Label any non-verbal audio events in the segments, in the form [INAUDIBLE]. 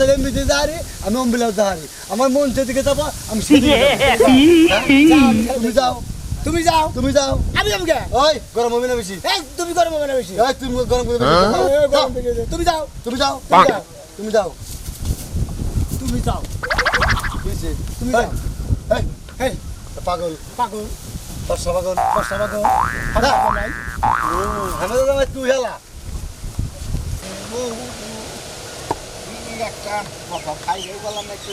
চাইলে এমনিতে যাহারি আমি অম্বিলাস যাহারি আমার মন যেদিকে যাব আমি। হ্যাঁ? [LAUGHS] তুমি যাও তুমি যাও তুমি যাও। আমি যাব ওই গরম হবে না বেশি। এই তুমি গরম হবে না বেশি। এই তুমি গরম যাও। তুমি যাও। তুমি যাও তুমি যাও তুমি যাও। তুমি যাও। পাগল। পাগল। বর্ষা পাগল। বর্ষা পাগল। আমাদের জামাই তুই হেলা। একটা কথা খাই গেলাম একটু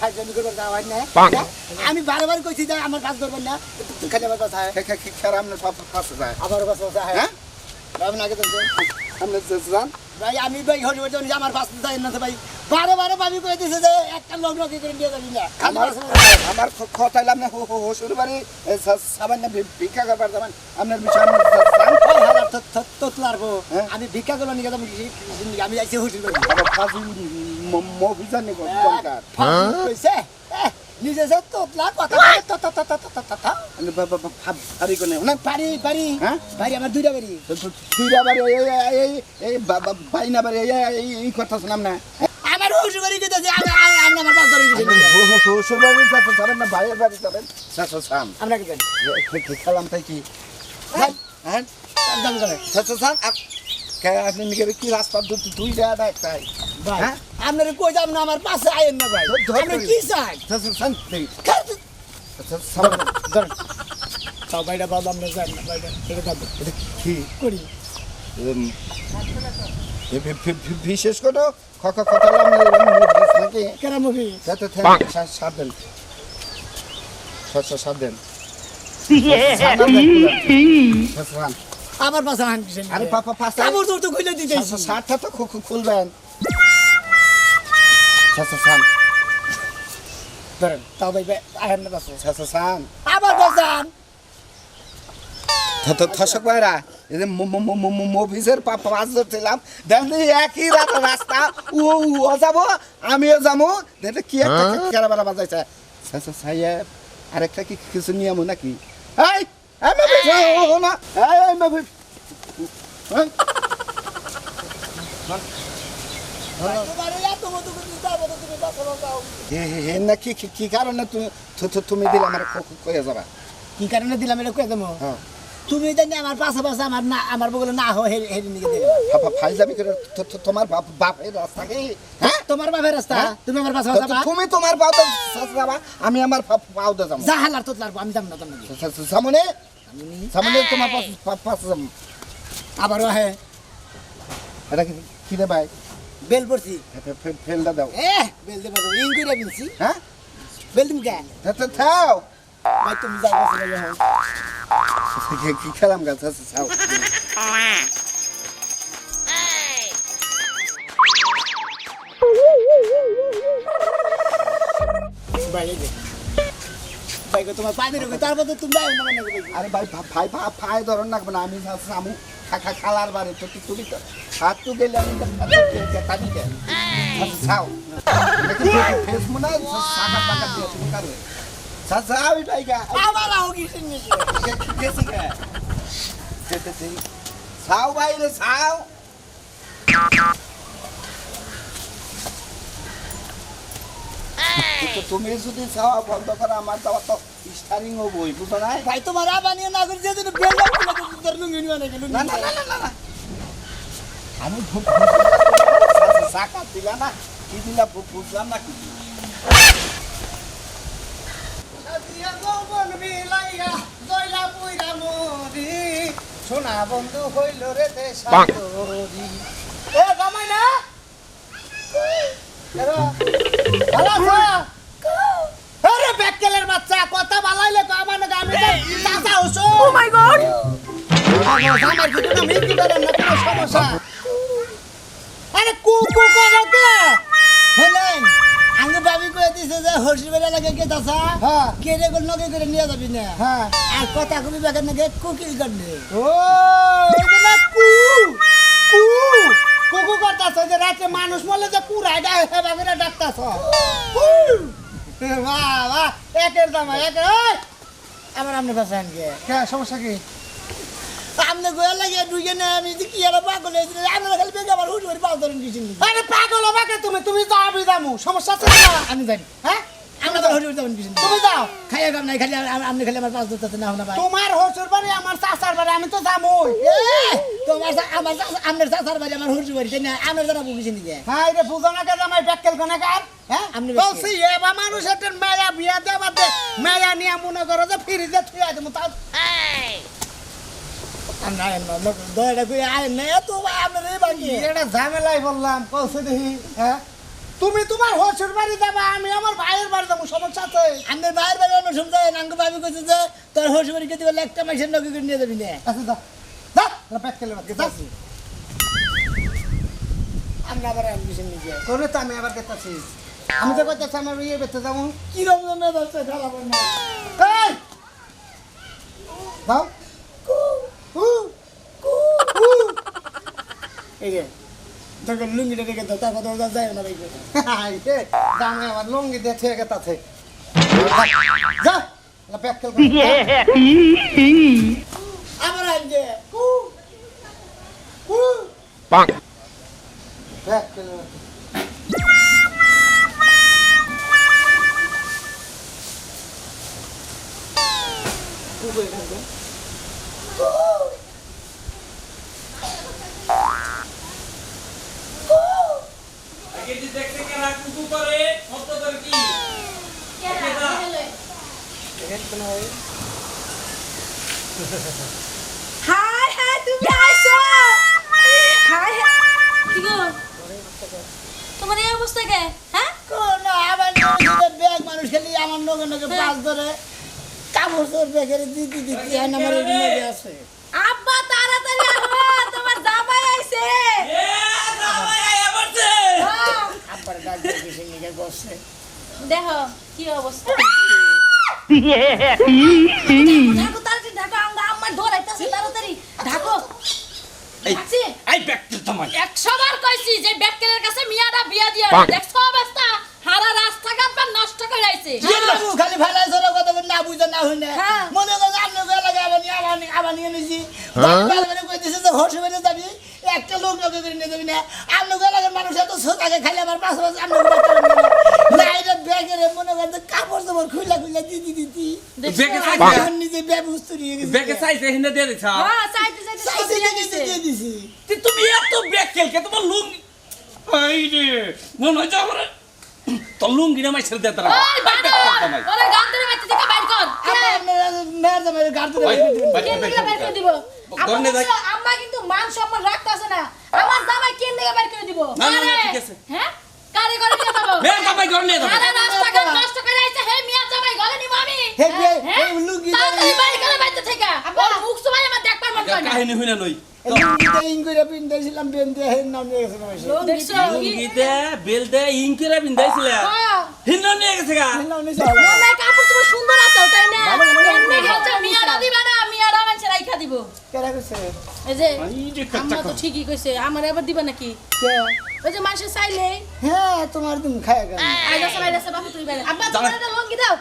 ফাইজলামি করবার যাওয়া হয় না। আমি বারবার কইছি যে আমার কাজ করবেন না খালি আমার কথা হয়। খেরা আপনার পাশে যায়। আমার কাছে কথা হয়। হ্যাঁ? আপনি আগে আপনি যান। ভাই আমি ভাই হসপিটাল যে আমার পাশে যাই না ভাই বারে বারে ভাবি কই দিছে যে একটা লোক নকি করে দিয়ে যাবি না। আমার আমার কথা হইলাম না হসুর বাড়ি সামান্য ভিক্ষা করবার যাবেন। আপনার বিষয় আমি ভিক্ষা করব কি- আমি যাইছি মভিযান দরকার কইছে নিজে যে তোতলা কথা ভারী কোনে না পারি পারি হ্যাঁ? আমার দুইটা বাড়ি তুইরা বাড়ি এই এই বাইনা বাড়ি এই আমার কি হ্যাঁ হ্যাঁ দাম করে শাশুর সাম আপনি নিজের কি রাস্তা দুই জায়গা একটাই ভাই হ্যাঁ? আপনারে কই যাম না আমার পাশে আইেন না ভাই ধর- ধর আপনি করি। কি চাই শাশুর সাম ধরেন তাও ভাইটা বাবা আমরা যাই না ভাইটা এটা দাবো কি করি বিশেষ করে খকা কথা নাকি কেরা মুভি সাত দেন সাত দেন আমার পাশে কিসের আরে পাপা পাঁচটা কাপড় তোর তো খুলে দিতেছি। শার্টটা তো খুলবেন। শাসা সান ধরেন তাও ভাই আয়েন না পাশে শাসা সান আবার থসক ভাইরা এই যে মফিসের পাঁচ ছিলাম দেখেন একই রাস্তা। ও ও যাব আমিও যাব। দেখে কি একটা কেরা বেলা বাজাইছে। সাহেব আরেকটা কি কিছু নিয়ম নাকি? এই! না কি কি- কারণে তুমি তুমি দিলে আমার কয়ে যাবা কি কারণে দিলাম এটা কয়ে দেবো হ্যাঁ তুমি জানি আমার পাশে পাশে আমার না আমার বগলে না হয় হেরি নিকে দিলাম ফাইল যাবি তোমার বাপ বাপের রাস্তা কি হ্যাঁ তোমার বাপের রাস্তা? হ্যাঁ? তুমি আমার পাশে তো- তো পা তুমি তোমার পাও তো যাবা আমি আমার পাও তো যাব। যা হালার তো লারবো আমি যাম না তোমার সামনে? সামনে? তোমার পাশে যাব। আবারও হে এটা কি কি রে ভাই? বেল পড়ছি। ফেলটা দাও। এ বেল দেবো ইং করে বিনছি হ্যাঁ? বেল তুমি কেন? তা- তা- থাও। ভাই তুমি যাও পাশে গেলে হয় কি- কি খেলাম গাছ আছে থাও ভাই তোমার পানি রোগে তারপর তো তুমি যাও না আরে ভাই ভাই ভাই ধরন রাখবে না আমি সামু খালার বাড়ি তো তুমি তো হাত তো গেলে আমি ছাও ফেস মনে সাকা পাকা দিয়ে তুমি কারও সাও এটাই গা আমার আও গেছি গা রে তুমি যদি চাওয়া বন্ধ করো আমার যাওয়া তো স্টারিং হবই বুঝো না ভাই তোমার বানিয়ে না করে যেদিন লুঙ্গি আমি না কি দিলা বন্ধু হইল রে দেশারি এ জামাই না? আরে ব্যাককেলের বাচ্চা কথা বালাইলে তো আমার নাকি আমি চাচা হইছো। আমার জামাই কিন্তু না মিথ্যে বলেন না, কোনো সমস্যা। আরে কু কু করো কে? হলেন আঙ্গু ভাবি কয়ে দিছে যে হর্ষি লাগে কে চাচা হ্যাঁ, কেড়ে করে নগে করে নিয়ে যাবি না হ্যাঁ। আর কথা কবি বেকার নাকি কুকিল করবে ও, এটা না কু, কু। কুকু করতাছ, যে রাতে মানুষ মরলে যে কুড়ায় দেয়, সেভাবে না ডাকতাছ। [LAUGHS] বাহ, বাহ, একের জামাই, একের। আমার আমনে ভাষা আনকে কে, সমস্যা কি? আমনে গোয়া লাগে দুইকে না আমি যে কি আর পাগল হয়েছিল আমরা খালি বেগে আমার হুট করে পাও ধরেন কিছু আরে পাগল হবাকে তুমি তুমি যাব সমস্যা আছে আমি জানি হ্যাঁ? করে যাবেন কিছু তুমি যাও খাইয়া কাম নাই খালি আম- খালি আমার পাঁচ ধরতে না হনা ভাই তোমার হসুর বাড়ি আমার চাচার বাড়ি আমি তো যাবোই। তোমার আমার আমনের চাচার বাড়ি আমার বাড়ি না? আমার বুঝি নিকে হ্যাঁ রে বুঝো না কে জামাই ব্যাককেল কোনে কার হ্যাঁ আপনি বলছি এবার মানুষ একটা মেয়া বিয়া দেবা দে মেয়া নিয়ে মনে করো যে ফ্রিজে থুয়া দেবো তাও না এত আপনার এই বাকি। এটা ঝামেলাই বললাম কৌশে দেখি হ্যাঁ? তুমি তোমার হসুর বাড়ি যাবা আমি আমার ভাইয়ের বাড়ি যাব সমস্যা আছে? আমি বাইরে বাইরে অন্য সময় নাঙ্গ ভাবি কইছে যে তোর হর্ষ বাড়ি কেটে গেলে একটা মাসের নগে করে নিয়ে যাবি না। আচ্ছা যা। যা যা ব্যাককেলের বাড়ি যা। আমরা আবার কিছু নিকে করে তো আমি আবার দেখতেছি। আমি তো করতেছি আমার ইয়ে বেঁচে যাব। কি রকম না যাচ্ছে না এই! যাও কু কু কু। এই যে। তোকে লুঙ্গিটা রেখে দাও তারপর ওটা যায় না হাইতে দামে আমার লুঙ্গি দিয়ে থেকে গেতাছে। যা না ব্যাককেল আবার আইন কু। খাবে দেখতে কেনা কুকু করে? শব্দ করে কি? হাই হাই তুমি আইছো? Hi hi. কি গো? তোমার এই অবস্থা কে? হ্যাঁ? কোন আবার ব্যাগ মানুষ খালি আমার নগে নগে পাঁচ ধরে কাপড় চোর ব্যাগের দিদি দিদি আমার আছে আব্বা তাড়াতাড়ি আহো তোমার জামাই আইছে এ জামাই আয়া পড়ছে হ্যাঁ, আব্বার গাছ দিয়ে বসছে দেখো কি অবস্থা? ঢাকো তাড়াতাড়ি ঢাকো আমরা আমার ধরাইতেছে তাড়াতাড়ি ঢাকো। আছি আই তোমার একশো বার কইছি যে ব্যাককেলের কাছে মিয়াটা বিয়া দিয়া দেখছ অবস্থা হারা রাস্তাঘাট বা নষ্ট করে আইছে। খালি ভালো কথা না বুঝে না হই না হ্যাঁ। মনে করে আপনি গেলে লাগে আবার নিয়ে আবার নিয়ে আবার নিয়ে নিছি। ভালো করে কই দিছে যে হর্ষ বেড়ে যাবি একটা লোক করে নিয়ে যাবি না। আপনি গেলে সোতাকে আমার লাইটা ব্যাগের মনে কাপড় চোপড় খুইলা খুইলা দিদি দিদি দেখছ? ব্যাগে চাই এখন নিজে ব্যবস্থা নিয়ে গেছি। ব্যাগে চাইছে হিনে দিয়ে দিছা হ্যাঁ চাইতে চাইতে সব সাইজে দিয়া দিয়ে দিছে। দিয়ে দিছি। তে তুমি এত ব্যাককেল কে তোমার লুঙ্গি আই রে মনে হয় আমার দে তারা ওরে গান ধরে বাইর কর। মেয়ের জামাই ধরে বাইর করে দিব? আম্মা কিন্তু মান সম্মান রাখতেছে না। আমার জামাই কেন দিকে বাইর করে দিব। না, না, ঠিক আছে। হ্যাঁ? কারে করে নিয়ে যাব? বে জামাই ঘর নিয়ে যাবে। সারা রাস্তাঘাট নষ্ট করে আইছে হে মিয়া জামাই ঘরে নিব আমি। হে, হে, হ্যাঁ? হে, লুঙ্গি তাড়াতাড়ি বাইর করে বাইতে থেকে। ওর মুখ সবাই আমার দেখবার মন করে না কাহিনী হইনা লই। এই লুঙ্গিটা ইং করে পিন্দাইছিলাম, বেন দিয়ে হের নাম নিয়ে গেছে না। দে বেল কেরা কইছে? এই যে আম্মা তো ঠিকই কইছে আমার দিবা নাকি? কে? ওই যে মানুষের চাইলে। হ্যাঁ, তোমার তুমি খায়া গেল। আইদাসে আইদাসে বাপু তুই বাইরে। আব্বা জামাই। একটা লঙ্গি দাও।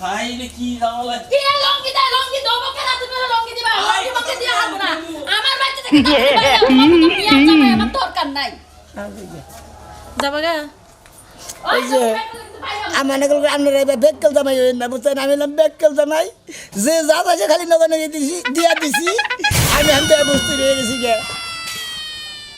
হাই রে কি জামালা কি লঙ্গি দাও লঙ্গি দাও বকে না তুমি ওরা লঙ্গি দিবা। লঙ্গি বকে দিয়ে হারবো না। আমার বাড়িতে থেকে তাড়াতাড়ি বাইরে আও, তোমাকে তো বিয়ার জামাই আমার দরকার নাই। যাবা গা। ওই যে, আমার বলে, আপনারা এবার বেক্কেল জামাই হইন না, বুঝছেন? আমি এলাম বেক্কেল জামাই। যে যা আছে খালি নগর নগে দিছি দিয়া দিছি আমি আমি বস্তু রয়ে গেছি গে